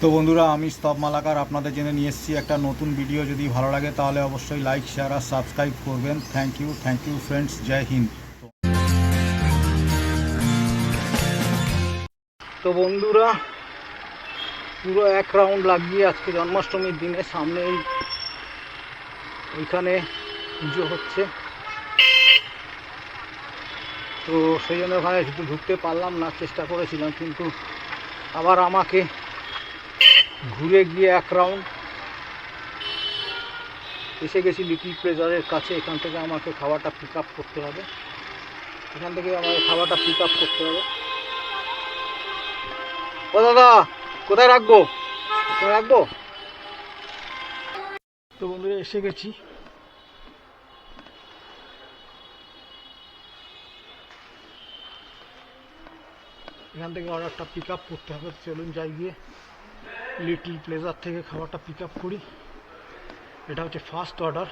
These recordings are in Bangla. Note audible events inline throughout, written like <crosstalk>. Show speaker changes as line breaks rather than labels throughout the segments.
তো বন্ধুরা, আমি স্তব মালাকার আপনাদের জেনে নিয়ে এসেছি একটা নতুন ভিডিও যদি ভালো লাগে তাহলে অবশ্যই লাইক শেয়ার আর সাবস্ক্রাইব করবেন। Thank you thank you friends জয় হিন্দ। তো বন্ধুরা, পুরো এক রাউন্ড লাগিয়ে আজকে জন্মাষ্টমীর দিনে সামনে ওইখানে পুজো হচ্ছে। তো সেই জন্য ওখানে ঢুক- ঢুকতে পারলাম না, চেষ্টা করেছিলাম, কিন্তু আবার আমাকে ঘুরে গিয়ে এক রাউন্ড এসে গেছি লিটিল প্রেজারের কাছে। এখান থেকে আমাকে খাবারটা পিক আপ করতে হবে। এখান থেকে আমাকে খাবারটা পিক আপ করতে হবে। ও দাদা, কোথায় রাখব? কোথায় রাখব? তো বন্ধুরা, এসে গেছি। এখান থেকে অর্ডারটা পিক আপ করতে হবে। চলুন যাই গিয়ে। লিটল প্লেজার থেকে খাবারটা পিক আপ করি। এটা হচ্ছে ফার্স্ট অর্ডার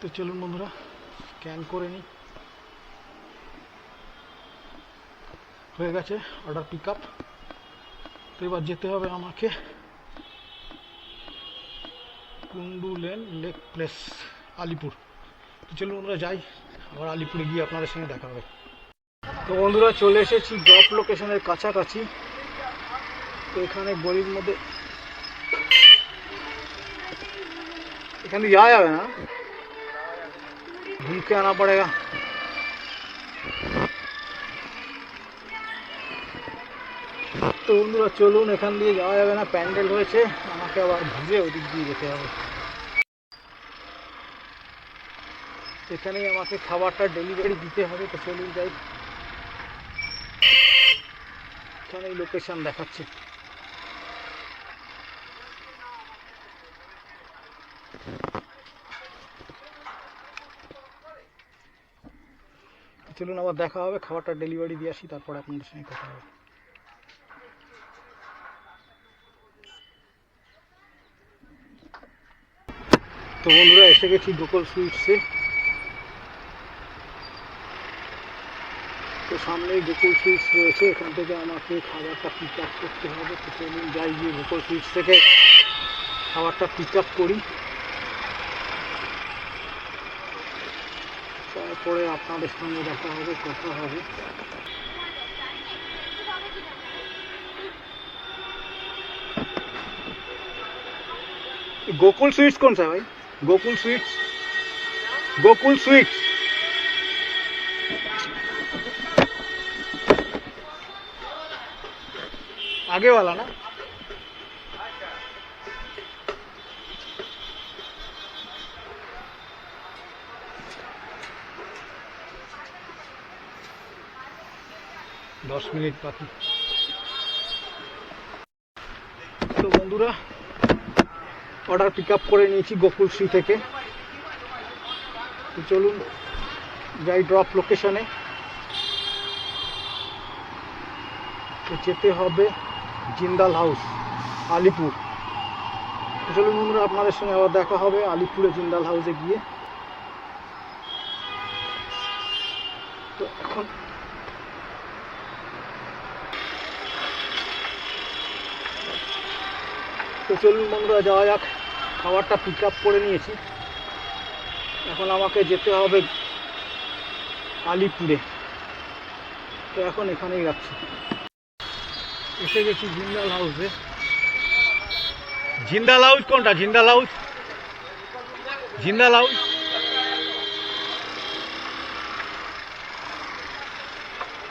তো চলুন বন্ধুরা স্ক্যান করে নিই। হয়ে গেছে অর্ডার পিক আপ তো এবার যেতে হবে আমাকে। Kundu lane Lake Place, Alipore. তো চলুন আমরা যাই, আবার আলিপুরে গিয়ে আপনাদের সঙ্গে দেখা হবে। তো বন্ধুরা, চলে এসেছি ড্রপ লোকেশনের কাছাকাছি। তো এখানে গলির মধ্যে এখানে যাওয়া যাবে না। ঘুমকে আনা পড়েগা তো বন্ধুরা, চলুন, এখান দিয়ে যাওয়া যাবে না, প্যান্ডেল হয়েছে আমাকে আবার ঘুরে ওদিক দিয়ে যেতে হবে। এখানেই আমাকে খাবারটা ডেলিভারি দিতে হবে, তো চলুন যাই। এখানেই লোকেশন দেখাচ্ছে। চলুন, আবার দেখা হবে, খাবারটা ডেলিভারি দিয়ে আসি, তারপরে আপনাদের সঙ্গে কথা হবে। তো বন্ধুরা এসে গেছি গোকুল সুইটসে তো সামনেই গোকুল সুইটস রয়েছে এখান থেকে আমাকে খাবারটা পিক আপ করতে হবে তো চলুন যাই গিয়ে গোকুল সুইটস থেকে খাবারটা পিক আপ করি তারপরে আপনাদের সঙ্গে দেখা হবে কথা হবে गोकुल स्वीट्स कौन सा है भाई गोकुल स्वीट्स गोकुल स्वीट्स आगे वाला ना দশ মিনিট বাকি তো বন্ধুরা অর্ডার পিক আপ করে নিয়েছি গোকুল শ্রী থেকে। চলুন, যাই ড্রপ লোকেশনে যেতে হবে জিন্দাল হাউস, আলিপুর। চলুন বন্ধুরা, আপনাদের সঙ্গে আবার দেখা হবে আলিপুরে জিন্দাল হাউসে গিয়ে। তো এখন তো চলুন বন্ধুরা যাওয়া যাক। খাবারটা পিক আপ করে নিয়েছি। এখন আমাকে যেতে হবে আলিপুরে। তো এখন এখানেই রাখছি এসে গেছি জিন্দাল হাউসে জিন্দাল হাউস কোনটা? জিন্দাল হাউস জিন্দাল হাউস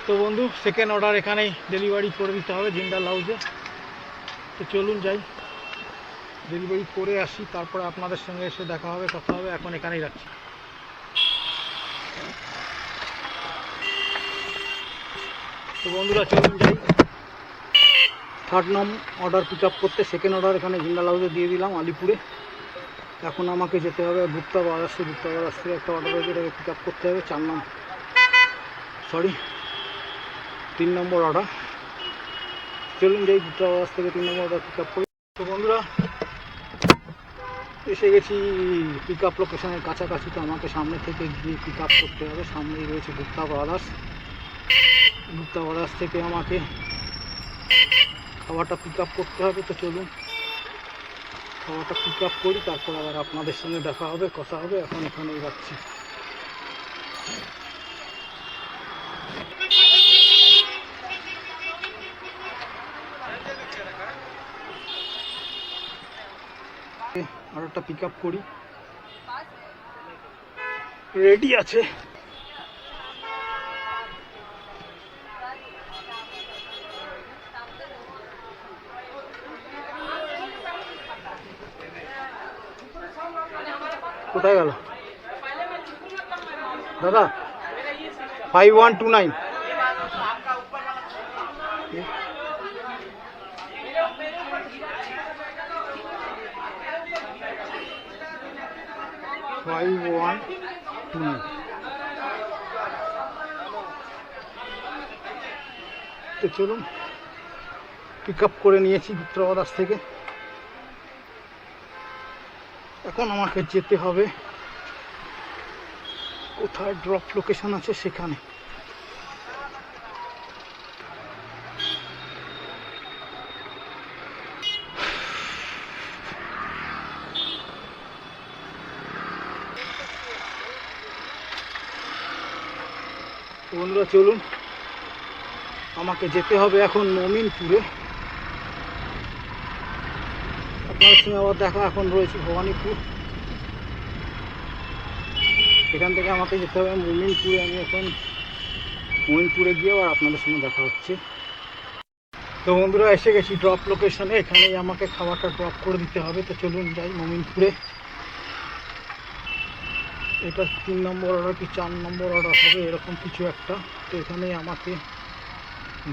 তো বন্ধু সেকেন্ড অর্ডার এখানেই ডেলিভারি করে দিতে হবে জিন্দাল হাউসে তো চলুন যাই। ডেলিভারি করে আসি, তারপরে আপনাদের সঙ্গে এসে দেখা হবে, কথা হবে, এখন এখানেই রাখছি। তো বন্ধুরা, চলুন যাই। থার্ড নাম অর্ডার পিক আপ করতে সেকেন্ড অর্ডার এখানে জিন্দাল হাউসে দিয়ে দিলাম, আলিপুরে। এখন আমাকে যেতে হবে গুপ্তা বাজার গুপ্তা বাজার থেকে একটা অর্ডার হয়েছে, এটাকে পিক আপ করতে হবে, চার নাম। সরি তিন নম্বর অর্ডার চলুন যাই গুপ্তা বাজার থেকে তিন নম্বর অর্ডার পিক আপ করি। তো বন্ধুরা এসে গেছি পিক আপ লোকেশনের কাছাকাছি তো আমাকে সামনে থেকে গিয়ে পিক আপ করতে হবে। সামনেই রয়েছে গুপ্তা ব্রাদার্স গুপ্তা ব্রাদার্স থেকে আমাকে খাবারটা পিক আপ করতে হবে, তো চলুন। খাবারটা পিক আপ করি, তারপর আবার আপনাদের সঙ্গে দেখা হবে, কথা হবে। এখন এখানেই যাচ্ছি। আর পিক আপ করি। রেডি আছে। কোথায় গেল? দাদা five one two nine five one two তো চলুন পিক আপ করে নিয়েছি গুপ্তবাদাস থেকে। এখন আমাকে যেতে হবে। কোথায় ড্রপ লোকেশন আছে সেখানে তো বন্ধুরা, চলুন। আমাকে যেতে হবে এখন মমিনপুরে। আপনার সঙ্গে আবার দেখা এখন রয়েছে ভবানীপুর। এখান থেকে আমাকে যেতে হবে মমিনপুরে। আমি এখন মমিনপুরে গিয়ে আবার আপনাদের সঙ্গে দেখা হচ্ছে। তো বন্ধুরা, এসে গেছি ড্রপ লোকেশনে এখানেই আমাকে খাবারটা ড্রপ করে দিতে হবে। তো চলুন যাই মমিনপুরে। এটা তিন নম্বর অর্ডার কি চার নম্বর অর্ডার হবে, এরকম কিছু একটা। তো এখানেই আমাকে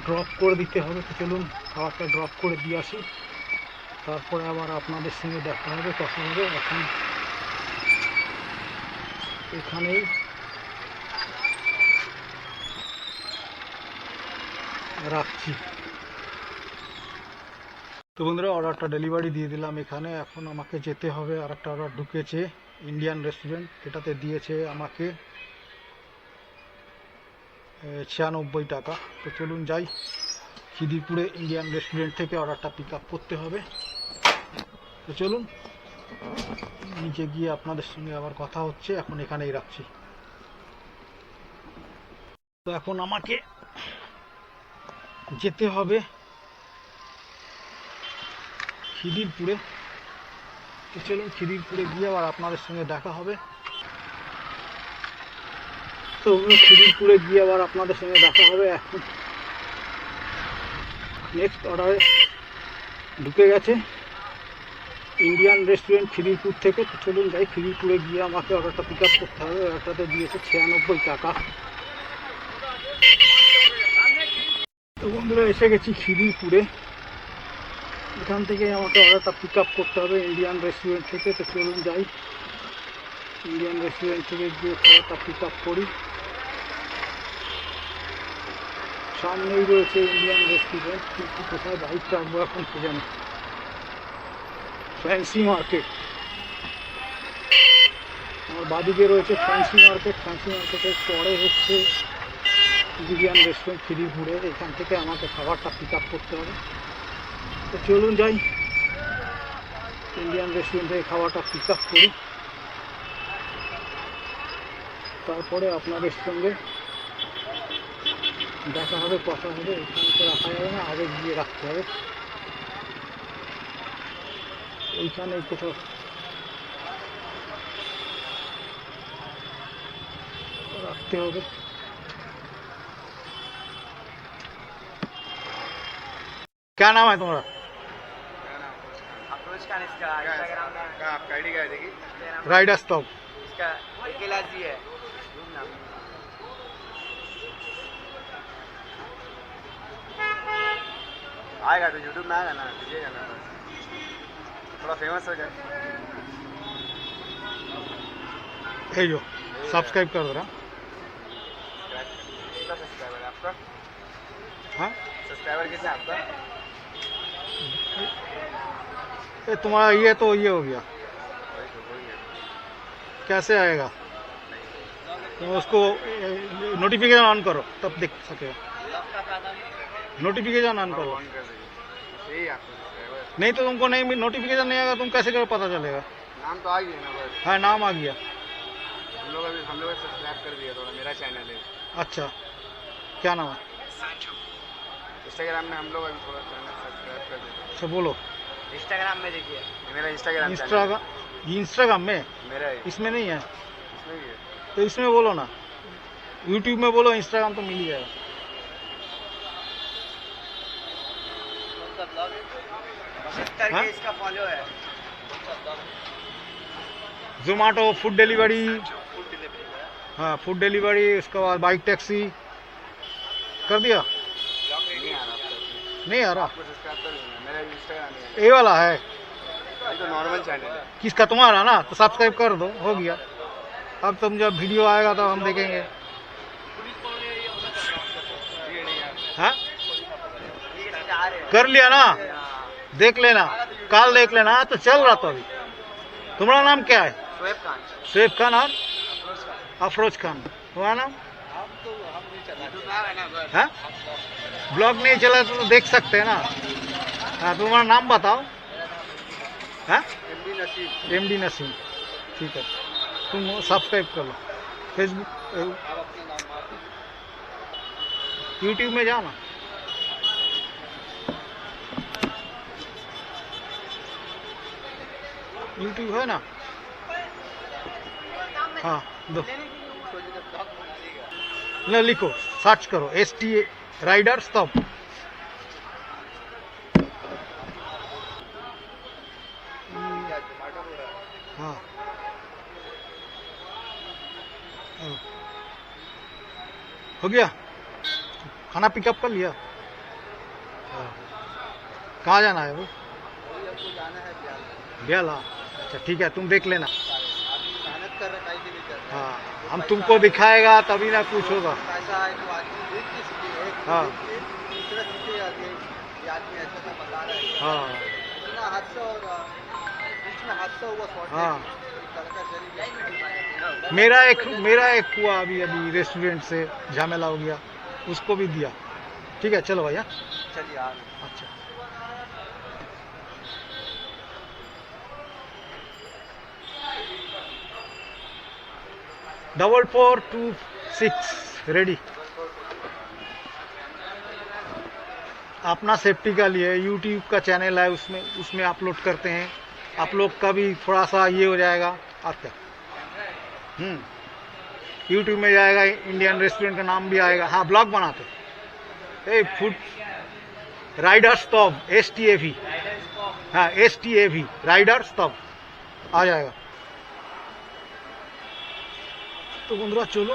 ড্রপ করে দিতে হবে। তো চলুন, খাবারটা ড্রপ করে দিয়ে আসি। তারপরে আবার আপনাদের সঙ্গে দেখা হবে, কথা হবে। এখন এখানেই রাখছি। তো বন্ধুরা অর্ডারটা ডেলিভারি দিয়ে দিলাম এখানে। এখন আমাকে যেতে হবে আর একটা অর্ডার ঢুকেছে। ইন্ডিয়ান রেস্টুরেন্ট এটাতে দিয়েছে আমাকে ছিয়ানব্বই টাকা। তো চলুন যাই, খিদিরপুরে ইন্ডিয়ান রেস্টুরেন্ট থেকে অর্ডারটা পিক আপ করতে হবে। তো চলুন, নিচে গিয়ে আপনাদের সঙ্গে আবার কথা হচ্ছে, এখন এখানেই রাখছি। তো এখন আমাকে যেতে হবে খিদিরপুরে। তো চলুন খিদিরপুরে গিয়ে আবার আপনাদের সঙ্গে দেখা হবে। তো খিদিরপুরে গিয়ে আবার আপনাদের সঙ্গে দেখা হবে এখন। নেক্সট অর্ডারে ঢুকে গেছে। ইন্ডিয়ান রেস্টুরেন্ট খিদিরপুর থেকে। তো চলুন যাই, খিদিরপুরে গিয়ে আমাকে অর্ডারটা পিক আপ করতে হবে। অর্ডারটাতে দিয়েছে ছিয়ানব্বই টাকা। তো বন্ধুরা, এসে গেছি খিদিরপুরে। এখান থেকে আমাকে অর্ডারটা পিক আপ করতে হবে ইন্ডিয়ান রেস্টুরেন্ট থেকে, তো চলুন যাই। ইন্ডিয়ান রেস্টুরেন্ট থেকে গিয়ে খাবারটা পিক আপ করি। সামনেই রয়েছে ইন্ডিয়ান রেস্টুরেন্ট কিন্তু কোথায় বাইক রাখব এখন কে জানে ফ্যান্সি মার্কেট আমার বাদিকে রয়েছে ফ্যান্সি মার্কেট ফ্যান্সি মার্কেটের পরে হচ্ছে ইন্ডিয়ান রেস্টুরেন্ট খিদিরপুরে এখান থেকে আমাকে খাবারটা পিক আপ করতে হবে। তো চলুন যাই ইন্ডিয়ান রেস্টুরেন্ট থেকে খাবারটা পিক আপ করি তারপরে আপনাদের সঙ্গে দেখা হবে কথা হবে এখানে তো রাখা যাবে না আগে গিয়ে রাখতে হবে এইখানে কোথাও রাখতে হবে क्या नाम है तुम्हारा
का इसका इंस्टाग्राम में।
आपका आईडी क्या है
राइडर स्टॉप
इसका अकेला जी है।
आएगा तो यूट्यूब में आएगा ना दीजिएगा ना बस। थोड़ा फ़ेमस हो जाए।
है जो सब्सक्राइब कर दो रहा
कितना सब्सक्राइबर है आपका?
हाँ?
सब्सक्राइबर कितना आपका?
ये तुम्हारा ये तो ये हो गया। कैसे आएगा? तो उसको नोटिफिकेशन ऑन करो तब देख सकेगा। नोटिफिकेशन ऑन करो। नहीं तो तुमको नहीं नोटिफिकेशन नहीं आएगा तुम कैसे करो पता चलेगा?
नाम तो आ गया ना बस।
हाँ नाम आ गया।
हम लोग अभी हम लोग सब्सक्राइब कर दिया थोड़ा मेरा चैनल है।
अच्छा। क्या नाम है?
इंस्टाग्राम में हम लोग अभी थोड़ा चैनल सब्सक्राइब कर दिया
अच्छा बोलो।
इंस्टाग्राम में देखिए।
मेरा इंस्टाग्राम
इंस्टाग्राम इंस्टाग्राम में?
मेरा
इसमें नहीं है।
इसमें भी है।
तो इसमें बोलो ना। यूट्यूब में बोलो इंस्टाग्राम तो मिल ही जाएगा। हाँ?
है।
जोमेटो फ़ूड डिलीवरी हाँ। फ़ूड डिलीवरी उसके बाद बाइक टैक्सी कर दिया
नहीं आ रहा आपका इसमें।
नहीं आ रहा।
है
ये वाला है।
तो नॉर्मल चैनल है।
किसका तुम्हारा ना? तो सब्सक्राइब कर दो हो गया। अब तुम जब वीडियो आएगा तो हम देखेंगे। हाँ?
है
कर लिया ना? देख लेना। काल देख लेना। तो चल रहा था अभी। तुम्हारा नाम क्या है?
शोएब खान।
और? अफरोज खान। तुम्हारा नाम? हाँ? ब्लॉग नहीं चला तो देख सकते हैं ना। हाँ तुम्हारा नाम बताओ। एम डी नसीम ठीक है। तुम सब्सक्राइब कर। लो फेसबुक यूट्यूब में जाओ ना यूट्यूब है ना? हाँ दो। ना, लिखो। सर्च करो। एस टी राइडर्स तब हाँ। हाँ। हो गया। खाना पिकअप कर लिया। हाँ। कहाँ जाना है वो? ब्याला अच्छा ठीक है तुम देख लेना।
हाँ
हम तुमको दिखाएगा तभी ना कुछ होगा।
हाँ।
हाँ।,
हाँ।
मेरा एक मेरा एक हुआ अभी अभी रेस्टोरेंट से झमेला हो गया। उसको भी दिया। ठीक है चलो भैया। अच्छा। Double four two six ready अपना सेफ्टी का लिए यूट्यूब का चैनल है उसमें उसमें अपलोड करते हैं। आप लोग का भी थोड़ा सा ये हो जाएगा। आपका तक यूट्यूब में जाएगा इंडियन रेस्टोरेंट का नाम भी आएगा। हाँ ब्लॉग बनाते ए food rider stop S T A V हाँ S T A V rider stop आ जाएगा। तो बंधुरा, चलो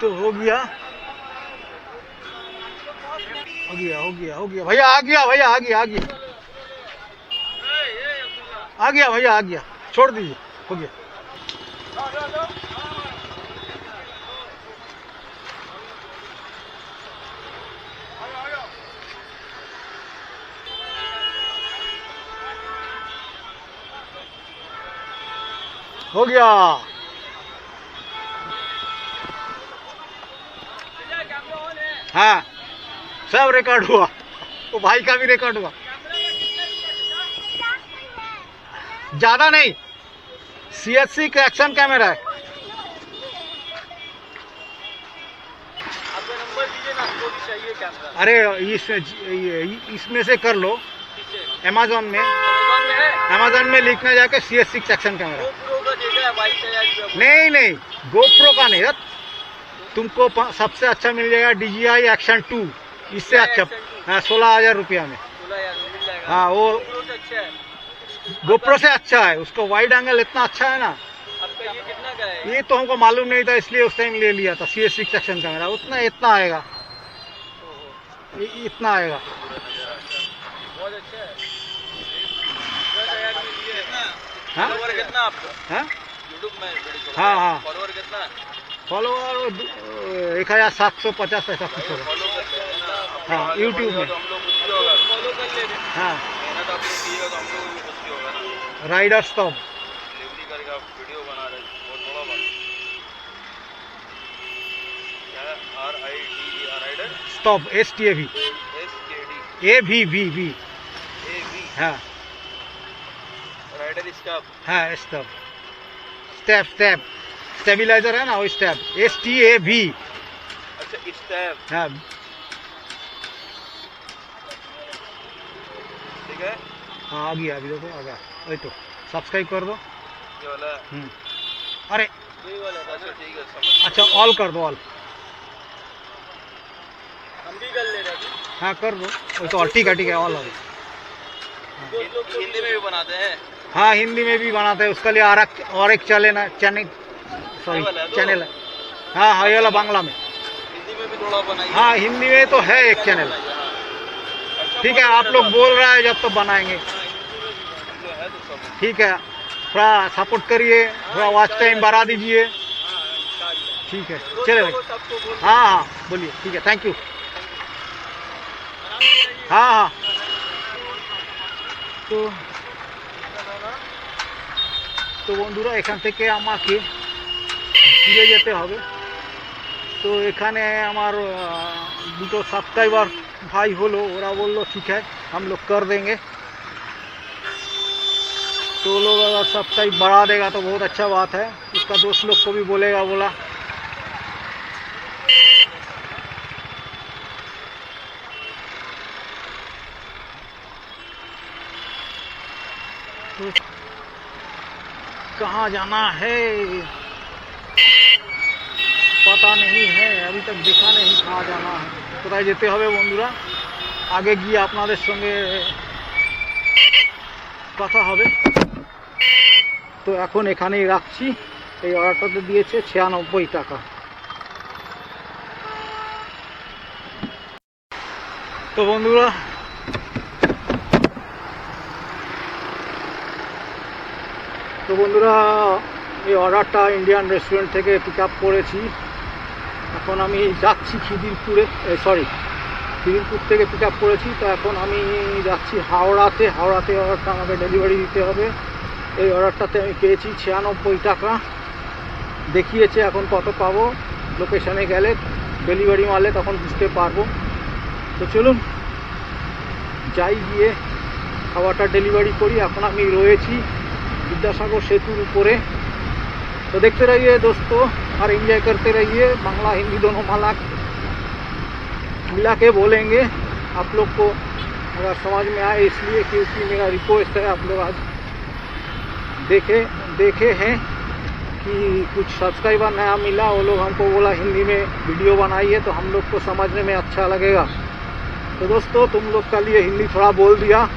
तो हो गया। हो गया हो गया हो गया। भैया, आ गया, भैया, आ गया आ गया। आ गया, भैया, आ गया। छोड़ दीजिए, हो गया। हो गया। हाँ सब रिकॉर्ड हुआ। वो भाई का भी रिकॉर्ड हुआ। ज़्यादा नहीं सी एच सी का एक्शन कैमरा है अरे इसमें इसमें से कर लो। अमेजोन में।
अमेजोन में
लिखना जाके
C S C action camera
नहीं नहीं गोप्रो का नहीं। तुमको सबसे अच्छा मिल जाएगा D G I
action
two
इससे अच्छा।
हाँ सोलह हज़ार रुपया में। हाँ वो
है।
गोप्रो से अच्छा है। उसको वाइड एंगल इतना अच्छा है ना।
ये कितना का है?
ये तो हमको मालूम नहीं था इसलिए उस टाइम ले लिया था। C S six action camera उतना इतना आएगा। इतना आएगा।
बहुत अच्छा है।
हाँ?
आपका?
हाँ? हाँ, फॉलोअर एक हज़ार सात सौ पचास ऐसा कुछ होगा
हाँ
यूट्यूब में। हाँ।
Riders Tom stop S T
A V A भी वी वी हाँ।
राइडर स्टॉप
हाँ स्टॉप स्टेप स्टेप स्टेबिलाइजर है ना वो step S T A V
अच्छा स्टैप
हाँ।
ठीक है।
हाँ आ गया अभी देखो आ गया। वही तो सब्सक्राइब कर दो।
ये वाला।
हम्म। अरे।
वाला अच्छा
ऑल कर दो ऑल
हम भी कर ले रहे
हाँ। कर दो। वही तो ऑल ठीक है ठीक है ऑल हो गया।
हिंदी में भी बनाते हैं।
हाँ हिंदी में भी बनाते हैं उसके लिए और एक और एक चैनल चैनल सॉरी
ये वाला है तो?
चैनल है हाँ हाँ ये वाला बांग्ला में
हिंदी में भी थोड़ा बनाइए
हाँ हिंदी में तो है एक चैनल
अच्छा,
ठीक है आप लोग बोल रहे हैं जब तो बनाएंगे
हाँ, हिंदी में भी जो है तो सब
ठीक है थोड़ा सपोर्ट करिए थोड़ा वॉच टाइम बढ़ा दीजिए
हाँ इंशाल्लाह
ठीक है
दोस्तों
चले
को सबको बोल
हाँ हाँ बोलिए ठीक है थैंक यू हाँ हाँ তো তো বন্ধুরা এখান থেকে আমাকে ফিরে যেতে হবে তো এখানে আমার আহ, দুটো সাবস্ক্রাইবার ভাই হলো ওরা বললো ঠিক है हम लोग कर देंगे तो वो लोग अगर सब्सक्राइब बढ़ा देगा तो बहुत अच्छा बात है उसका दोस्त लोग को भी बोलेगा बोला तो कहाँ जाना है পাতা নেই হ্যাঁ আমি তো দেখা নেই খাওয়া জানা কোথায় যেতে হবে বন্ধুরা আগে গিয়ে আপনাদের সঙ্গে কথা হবে তো এখন এখানেই রাখছি এই অর্ডারটাতে দিয়েছে ছিয়ানব্বই টাকা। তো বন্ধুরা তো বন্ধুরা এই অর্ডারটা ইন্ডিয়ান রেস্টুরেন্ট থেকে পিক আপ করেছি। এখন আমি যাচ্ছি খিদিরপুরে সরি খিদিরপুর থেকে পিক আপ করেছি। তো এখন আমি যাচ্ছি হাওড়াতে। হাওড়াতে অর্ডারটা আমাকে ডেলিভারি দিতে হবে। এই অর্ডারটাতে আমি পেয়েছি ছিয়ানব্বই টাকা। দেখিয়েছে এখন কত পাবো। লোকেশানে গেলে ডেলিভারি মারলে তখন বুঝতে পারব। তো চলুন, যাই গিয়ে খাবারটা ডেলিভারি করি। এখন আমি রয়েছি বিদ্যাসাগর সেতুর উপরে। तो देखते रहिए दोस्तों, और एंजॉय करते रहिए। बांग्ला, हिंदी दोनों माला मिला के बोलेंगे। आप लोग को अगर समझ में आए, इसलिए क्योंकि मेरा रिक्वेस्ट है, आप लोग आज देखे देखे हैं कि कुछ सब्सक्राइबर नया मिला, वो लोग हमको बोला, हिंदी में वीडियो बनाइए तो हम लोग को समझने में अच्छा लगेगा। तो दोस्तों, तुम लोग का लिए हिंदी थोड़ा बोल दिया,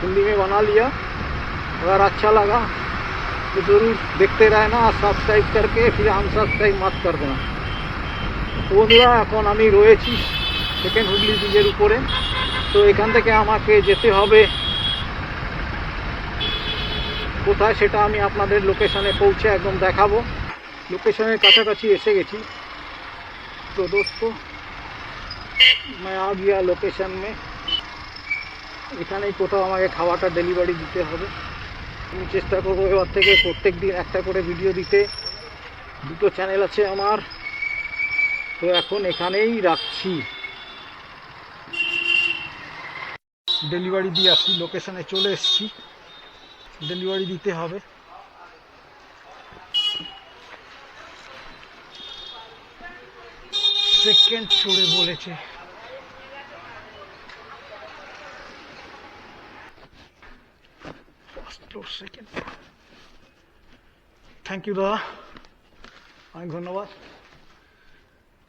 हिंदी में बना लिया, अगर अच्छा लगा तो ज़रूर देखते रहना और সাবস্ক্রাইব करके फिर আনসাবস্ক্রাইব মত कर देना তো বন্ধুরা এখন আমি রয়েছি সেকেন্ড হুগলি ব্রিজের উপরে তো এখান থেকে আমাকে যেতে হবে কোথায় সেটা আমি আপনাদের লোকেশনে পৌঁছে একদম দেখাবো লোকেশনের কাছাকাছি এসে গেছি তো দোস্ত मैं आ गया लोकेशन में এখানেই কোথাও আমাকে খাবারটা ডেলিভারি দিতে হবে আমি চেষ্টা করব এবার থেকে প্রত্যেক দিন একটা করে ভিডিও দিতে। দুটো চ্যানেল আছে আমার। তো এখন এখানেই রাখছি। ডেলিভারি দিয়ে আসছি লোকেশনে চলে এসেছি। ডেলিভারি দিতে হবে। সেকেন্ড ছড়ে বলেছে। ফ্লোর সেকেন্ড থ্যাংক ইউ দাদা। অনেক ধন্যবাদ।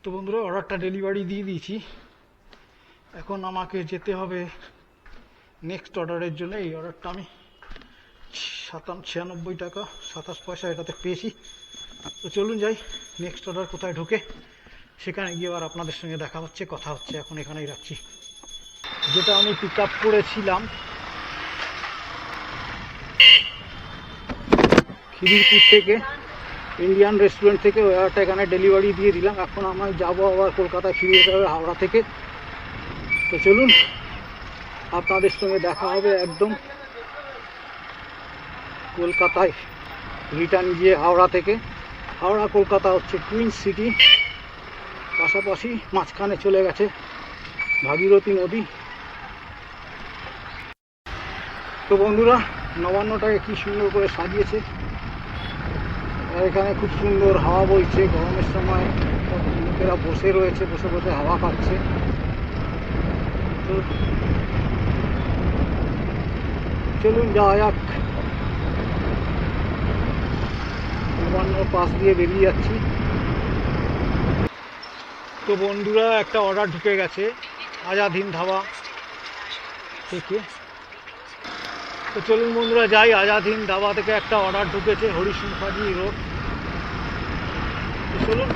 তো বন্ধুরা অর্ডারটা ডেলিভারি দিয়ে দিয়েছি। এখন আমাকে যেতে হবে নেক্সট অর্ডারের জন্য। এই অর্ডারটা আমি সাতান, ছিয়ানব্বই টাকা, সাতাশ পয়সা এটাতে পেয়েছি। তো চলুন যাই নেক্সট অর্ডার কোথায় ঢোকে, সেখানে গিয়ে আবার আপনাদের সঙ্গে দেখা হচ্ছে, কথা হচ্ছে, এখন এখানেই রাখছি। যেটা আমি পিক আপ করেছিলাম খিদিরপুর থেকে ইন্ডিয়ান রেস্টুরেন্ট থেকে অর্ডারটা এখানে ডেলিভারি দিয়ে দিলাম। এখন আমি যাব আবার কলকাতায় ফিরে যেতে হবে হাওড়া থেকে। তো চলুন, আপনাদের সঙ্গে দেখা হবে একদম কলকাতায় রিটার্ন গিয়ে হাওড়া থেকে। হাওড়া, কলকাতা হচ্ছে টুইন সিটি পাশাপাশি মাঝখানে চলে গেছে ভাগীরথী নদী। তো বন্ধুরা, নবান্নটাকে কি সুন্দর করে সাজিয়েছে। এখানে খুব সুন্দর হাওয়া বইছে, গরমের সময় লোকেরা বসে রয়েছে, বসে বসে হাওয়া খাচ্ছে। তো চলুন যাওয়া যাক। নবান্নর পাশ দিয়ে বেরিয়ে যাচ্ছি। তো বন্ধুরা, একটা অর্ডার ঢুকে গেছে, আজাদিন ধাবা থেকে। তো চলুন বন্ধুরা, যাই, আজাদিন ধাবা থেকে একটা অর্ডার ঢুকেছে হরিশ মুখার্জি রোড চলুন।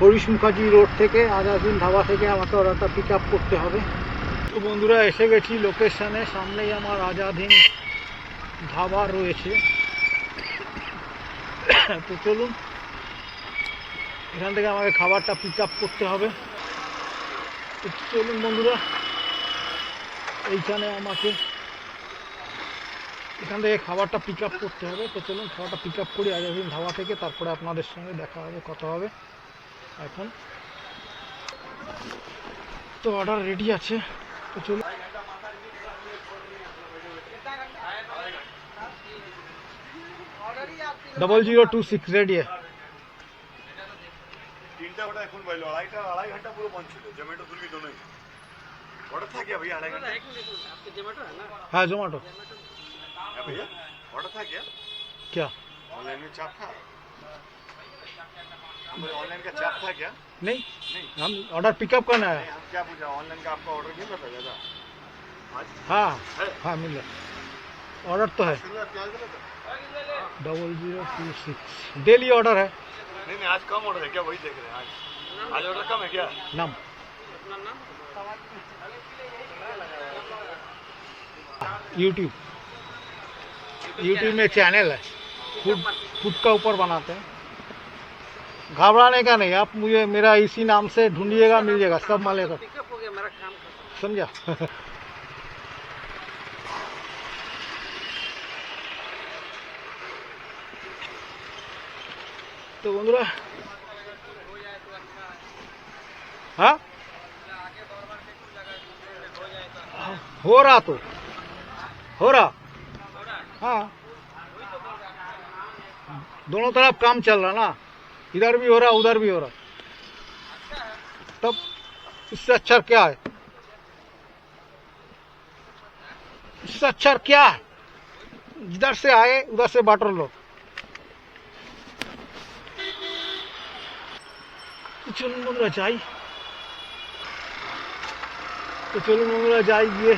হরিশ মুখার্জি রোড থেকে আজাদিন ধাবা থেকে আমাকে অর্ডারটা পিক আপ করতে হবে। তো বন্ধুরা, এসে গেছি লোকেশনে সামনেই আমার আজাদিন ধাবা রয়েছে। তো চলুন, এখান থেকে আমাকে খাবারটা পিক আপ করতে হবে। তো চলুন বন্ধুরা, এইখানে আমাকে এখান থেকে খাবারটা পিক আপ করতে হবে। তো চলুন খাবারটা পিক আপ করি আগের দিন ধাবা থেকে তারপরে আপনাদের সঙ্গে দেখা হবে কথা হবে। এখন। তো অর্ডার রেডি আছে। তো চলুন।
Double zero two six ready
হ্যাঁ জোম্যাটো।
भैया ऑर्डर था क्या?
क्या?
ऑनलाइन में चाप था? ऑनलाइन का चाप था क्या?
नहीं
नहीं।
हम ऑर्डर पिकअप करना है
हम क्या पूछा ऑनलाइन का आपका ऑर्डर रहा ज़्यादा
हाँ
हाँ।
मिल गया। ऑर्डर तो है।
है?
Double zero two six daily order है।
नहीं नहीं आज कम ऑर्डर है क्या? वही देख रहे हैं आज। आज ऑर्डर कम है क्या?
नाम। यूट्यूब यूट्यूब में चैनल है। फ़ूड फ़ूड का ऊपर बनाते हैं। घबराने का नहीं आप मुझे मेरा इसी नाम से ढूंढिएगा मिल जाएगा सब मालेगा
काम
समझा? <laughs> तो बंधुरा हाँ? हो रहा तो हो रहा। हाँ। दोनों तरफ़ काम चल रहा ना। इधर भी हो रहा, उधर भी हो रहा। तब इससे अच्छा क्या है? इससे अच्छा क्या है? जिधर से आए, उधर से बाटर लो चुनमुन रचाई तो, तो ये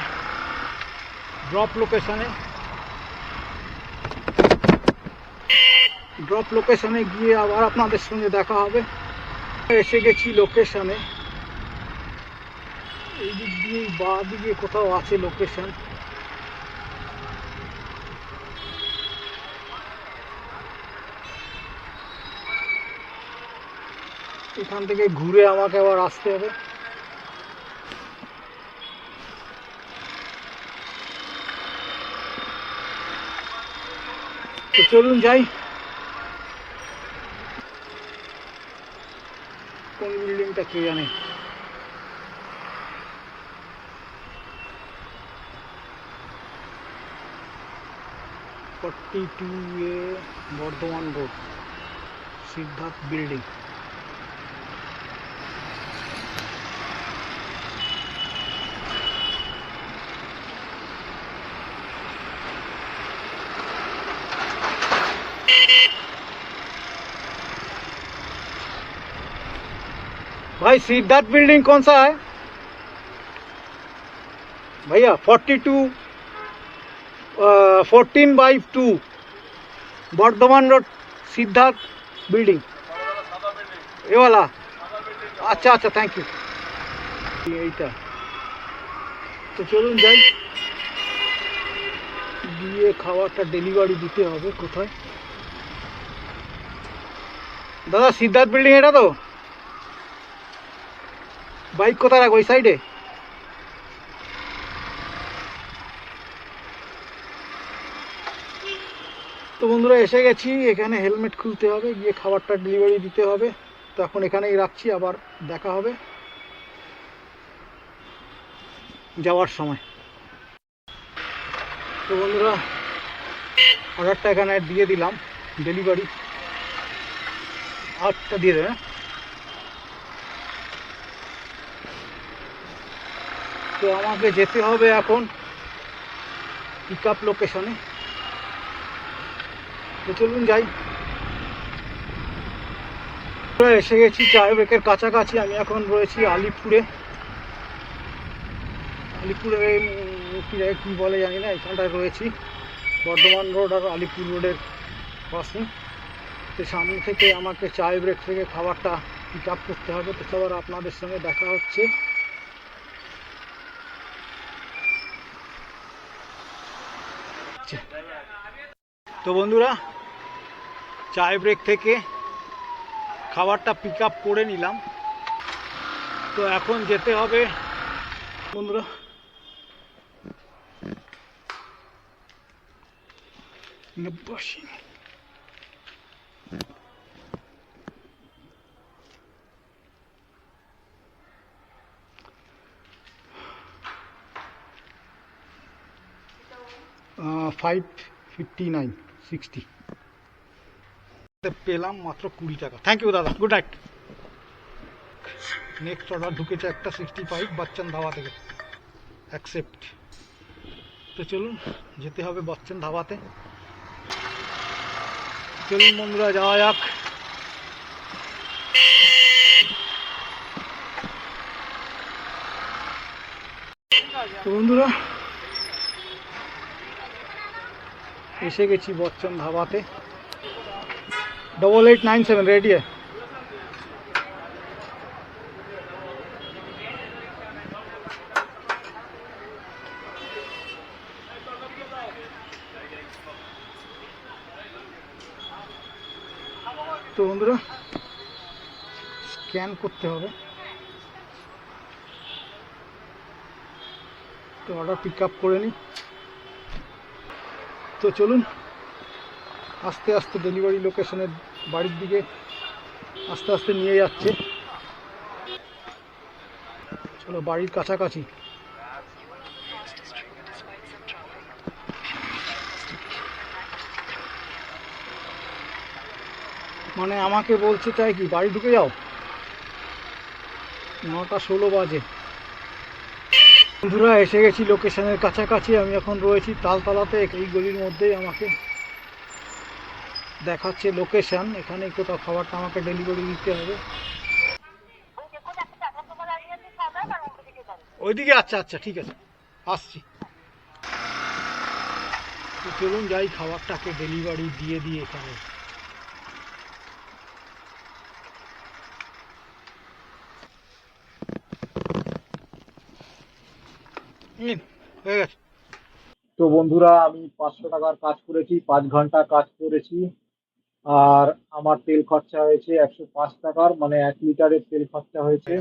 ड्रॉप लोकेशन है। ড্রপ লোকেশনে গিয়ে আবার আপনাদের সঙ্গে দেখা হবে। এসে গেছি লোকেশনে। এই দিক দিয়ে বা দিকে কোথাও আছে লোকেশন। এখান থেকে ঘুরে আমাকে আবার আসতে হবে। চলুন যাই। কোন বিল্ডিংটা কে জানে forty two A Bardhaman road भाई सिद्धार्थ बिल्डिंग कौन सा है भैया forty two fourteen by two Bardhaman road Siddharth building ये वाला अच्छा अच्छा थैंक यू এইটা তো চলুন যাই গিয়ে খাবারটা ডেলিভারি দিতে হবে কোথায় দাদা সিদ্ধার্থ বিল্ডিং এটা তো বাইক কোথায় রাখব? ওই সাইডে? তো বন্ধুরা, এসে গেছি। এখানে হেলমেট খুলতে হবে, গিয়ে খাবারটা ডেলিভারি দিতে হবে। তো এখন এখানেই রাখছি, আবার দেখা হবে। যাওয়ার সময়। তো বন্ধুরা অর্ডারটা এখানে দিয়ে দিলাম ডেলিভারি আটটা দিয়ে দেবে তো আমাকে যেতে হবে এখন পিক আপ লোকেশনে তো চলুন যাই। এসে গেছি চায় ব্রেকের কাছাকাছি। আমি এখন রয়েছি আলিপুরে। আলিপুরে কি বলে জানি না, এখানটায় রয়েছি। বর্ধমান রোড আর আলিপুর রোডের পাশে। তো সামনে থেকে আমাকে চায় ব্রেক থেকে খাবারটা পিক আপ করতে হবে। তো আবার আপনাদের সঙ্গে দেখা হচ্ছে আচ্ছা। তো বন্ধুরা, চায় ব্রেক থেকে খাবারটা পিক আপ করে নিলাম। তো এখন যেতে হবে, বন্ধুরা। ফাইভ ফিফটি নাইন সিক্সটি পেলাম মাত্র কুড়ি টাকা থ্যাংক ইউ দাদা গুড নাইট নেক্সট অর্ডার ঢুকেছে একটা সিক্সটি ফাইভ বাচ্চান ধাবা থেকে অ্যাকসেপ্ট তো চলুন যেতে হবে বচ্চন ধাবাতে চলুন বন্ধুরা যাওয়া যাক তো বন্ধুরা এসে গেছি Bachchan ধাবাতে। Double eight nine seven ready তো বন্ধুরা স্ক্যান করতে হবে। তো অর্ডার পিক আপ করে নিই। তো চলুন, আস্তে আস্তে ডেলিভারি লোকেশনের বাড়ির দিকে আস্তে আস্তে নিয়ে যাচ্ছে। চলো, বাড়ির কাছাকাছি। মানে আমাকে বলছে, তাই কি, বাড়ি ঢুকে যাও? নটা ষোলো বাজে। বন্ধুরা, এসে গেছি লোকেশনের কাছাকাছি। আমি এখন রয়েছি তালতলাতে, এই গলির মধ্যেই আমাকে দেখাচ্ছে লোকেশন এখানে কোথাও খাবারটা আমাকে ডেলিভারি দিতে হবে। ওইদিকে আচ্ছা আচ্ছা ঠিক আছে। আসছি। চলুন যাই, খাবারটাকে ডেলিভারি দিয়ে দিই এখানে। তো বন্ধুরা, আমি পাঁচশো টাকার কাজ করেছি, পাঁচ ঘণ্টা কাজ করেছি। আর আমার তেল খরচা হয়েছে একশো পাঁচ টাকার মানে এক লিটারের তেল খরচা হয়েছে।